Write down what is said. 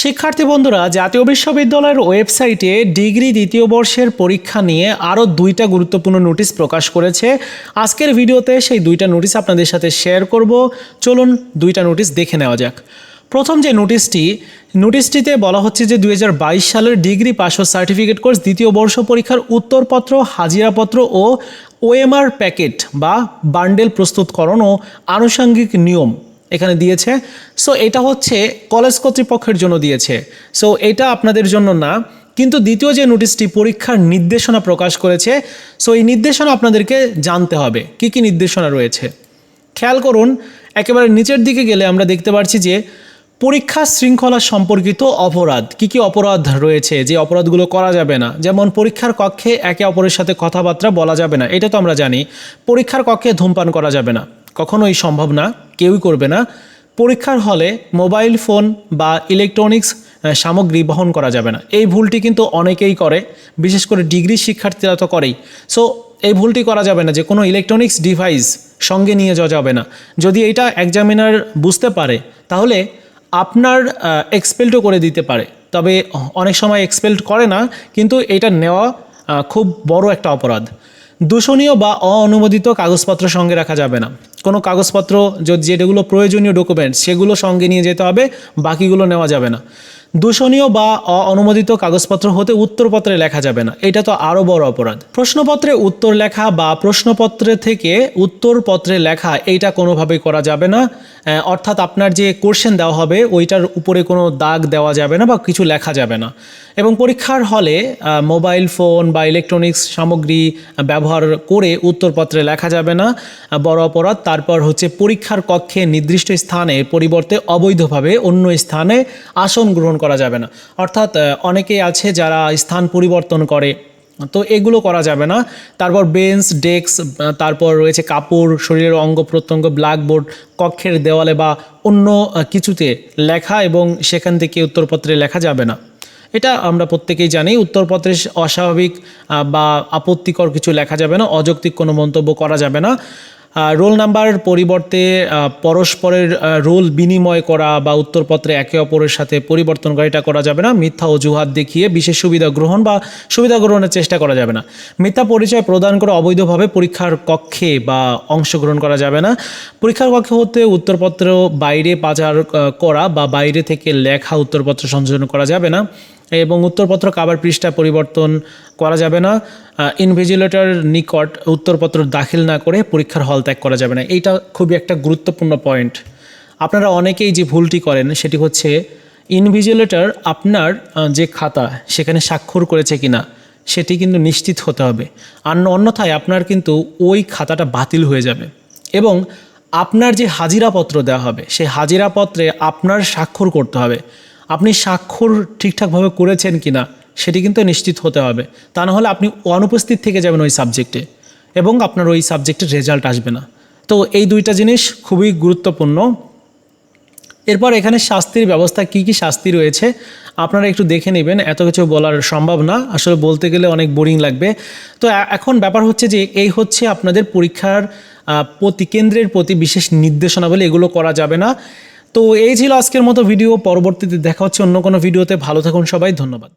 শিক্ষার্থী বন্ধুরা, জাতীয় বিশ্ববিদ্যালয়ের ওয়েবসাইটে ডিগ্রি দ্বিতীয় বর্ষের পরীক্ষা নিয়ে আরও দুইটা গুরুত্বপূর্ণ নোটিশ প্রকাশ করেছে। আজকের ভিডিওতে সেই দুইটা নোটিশ আপনাদের সাথে শেয়ার করব। চলুন দুইটা নোটিশ দেখে নেওয়া যাক। প্রথম যে নোটিশটি, নোটিশটিতে বলা হচ্ছে যে দুই হাজার বাইশ সালের ডিগ্রি পাস ও সার্টিফিকেট কোর্স দ্বিতীয় বর্ষ পরীক্ষার উত্তরপত্র, হাজিরাপত্র ও ওএমআর প্যাকেট বা বান্ডেল প্রস্তুতকরণ ও আনুষঙ্গিক নিয়ম এখানে দিয়েছে। সো এটা হচ্ছে কলেজ কর্তৃপক্ষের জন্য দিয়েছে। সো এটা আপনাদের জন্য না। কিন্তু দ্বিতীয় যে নোটিশটি, পরীক্ষার নির্দেশনা প্রকাশ করেছে সো এই নির্দেশনা আপনাদেরকে জানতে হবে। কি কি নির্দেশনা রয়েছে? খেয়াল করুন, একেবারে নিচের দিকে গেলে আমরা দেখতে পাচ্ছি যে, পরীক্ষা শৃঙ্খলা সম্পর্কিত অপরাধ। কি কি অপরাধ রয়েছে? যে অপরাধগুলো করা যাবে না। যেমন, পরীক্ষার কক্ষে একে অপরের সাথে কথাবার্তা বলা যাবে না। এটা তো আমরা জানি। পরীক্ষার কক্ষে ধূমপান করা যাবে না। কখনোই সম্ভব না, কেউই করবে না। পরীক্ষার হলে মোবাইল ফোন বা ইলেকট্রনিক্স সামগ্রী বহন করা যাবে না। এই ভুলটি কিন্তু অনেকেই করে, বিশেষ করে ডিগ্রি শিক্ষার্থীরা তো করেই। সো এই ভুলটি করা যাবে না যে কোনো ইলেকট্রনিক্স ডিভাইস সঙ্গে নিয়ে যাওয়া যাবে না। যদি এটা এক্সামিনার বুঝতে পারে, তাহলে আপনার এক্সপেল্টও করে দিতে পারে। তবে অনেক সময় এক্সপেল্ট করে না, কিন্তু এটা নেওয়া খুব বড় একটা অপরাধ। দূষণীয় বা অঅনুমোদিত কাগজপত্র সঙ্গে রাখা যাবে না। কোনো কাগজপত্র যেগুলো প্রয়োজনীয় ডকুমেন্ট সেগুলো সঙ্গে নিয়ে যেতে হবে, বাকিগুলো নেওয়া যাবে না। দূষণীয় বা অঅনুমোদিত কাগজপত্র হতে উত্তরপত্রে লেখা যাবে না। এটা তো আরও বড় অপরাধ। প্রশ্নপত্রে উত্তর লেখা বা প্রশ্নপত্রে থেকে উত্তরপত্রে লেখা, এইটা কোনোভাবেই করা যাবে না। অর্থাৎ আপনার যে কোশ্চেন দেওয়া হবে, ওইটার উপরে কোনো দাগ দেওয়া যাবে না বা কিছু লেখা যাবে না। এবং পরীক্ষার হলে মোবাইল ফোন বা ইলেকট্রনিক্স সামগ্রী ব্যবহার করে উত্তরপত্রে লেখা যাবে না। বড় অপরাধ তারপর হচ্ছে পরীক্ষার কক্ষে নির্দিষ্ট স্থানে পরিবর্তে অবৈধভাবে অন্য স্থানে আসন গ্রহণ করা যাবে না। অর্থাৎ আহ, অনেকেই আছে যারা স্থান পরিবর্তন করে তো এগুলো করা যাবে না। তারপর বেঞ্চ ডেস্ক তারপর রয়েছে কাপড় শরীরের অঙ্গ প্রত্যঙ্গ ব্ল্যাকবোর্ড কক্ষের দেওয়ালে বা অন্য কিছুতে লেখা এবং সেখান থেকে উত্তরপত্রে লেখা যাবে না। এটা আমরা প্রত্যেকেই জানি উত্তরপত্রে অস্বাভাবিক বা আপত্তিকর কিছু লেখা যাবে না অযৌক্তিক কোনো মন্তব্য করা যাবে না। রোল নাম্বার পরিবর্তে পরস্পরের রোল বিনিময় করা বা উত্তরপত্রে একে অপরের সাথে পরিবর্তন করা এটা করা যাবে না। মিথ্যা অজুহাত দেখিয়ে বিশেষ সুবিধা গ্রহণ বা সুবিধা গ্রহণের চেষ্টা করা যাবে না। মিথ্যা পরিচয় প্রদান করে অবৈধভাবে পরীক্ষার কক্ষে বা অংশগ্রহণ করা যাবে না। পরীক্ষার কক্ষে হতে উত্তরপত্র বাইরে পাচার করা বা বাইরে থেকে লেখা উত্তরপত্র সংযোজন করা যাবে না। এবং উত্তরপত্র কাবার পৃষ্ঠা পরিবর্তন করা যাবে না। ইনভিজিলেটর নিকট উত্তরপত্র দাখিল না করে পরীক্ষার হল ত্যাগ করা যাবে না। এইটা খুবই একটা গুরুত্বপূর্ণ পয়েন্ট আপনারা অনেকেই যে ভুলটি করেন সেটি হচ্ছে ইনভিজিলেটর আপনার যে খাতা সেখানে স্বাক্ষর করেছে কিনা সেটি কিন্তু নিশ্চিত হতে হবে। আর অন্যথায় আপনার কিন্তু ওই খাতাটা বাতিল হয়ে যাবে। এবং আপনার যে হাজিরাপত্র দেওয়া হবে, সেই হাজিরাপত্রে আপনার স্বাক্ষর করতে হবে। আপনি স্বাক্ষর ঠিকঠাকভাবে করেছেন কি না সেটি কিন্তু নিশ্চিত হতে হবে। তা না হলে আপনি অনুপস্থিত থেকে যাবেন ওই সাবজেক্টে এবং আপনার ওই সাবজেক্টের রেজাল্ট আসবে না। তো এই দুইটা জিনিস খুবই গুরুত্বপূর্ণ। এরপর এখানে শাস্তির ব্যবস্থা, কি কি শাস্তি রয়েছে, আপনারা একটু দেখে নেবেন। এত কিছু বলার সম্ভব না, আসলে বলতে গেলে অনেক বোরিং লাগবে। তো এখন ব্যাপার হচ্ছে যে এই হচ্ছে আপনাদের পরীক্ষার প্রতি কেন্দ্রের প্রতি বিশেষ নির্দেশনাবলী, এগুলো করা যাবে না। তো এই ছিল আজকের মতো ভিডিও। পরবর্তীতে দেখা হচ্ছে অন্য কোনো ভিডিওতে। ভালো থাকুন সবাই, ধন্যবাদ।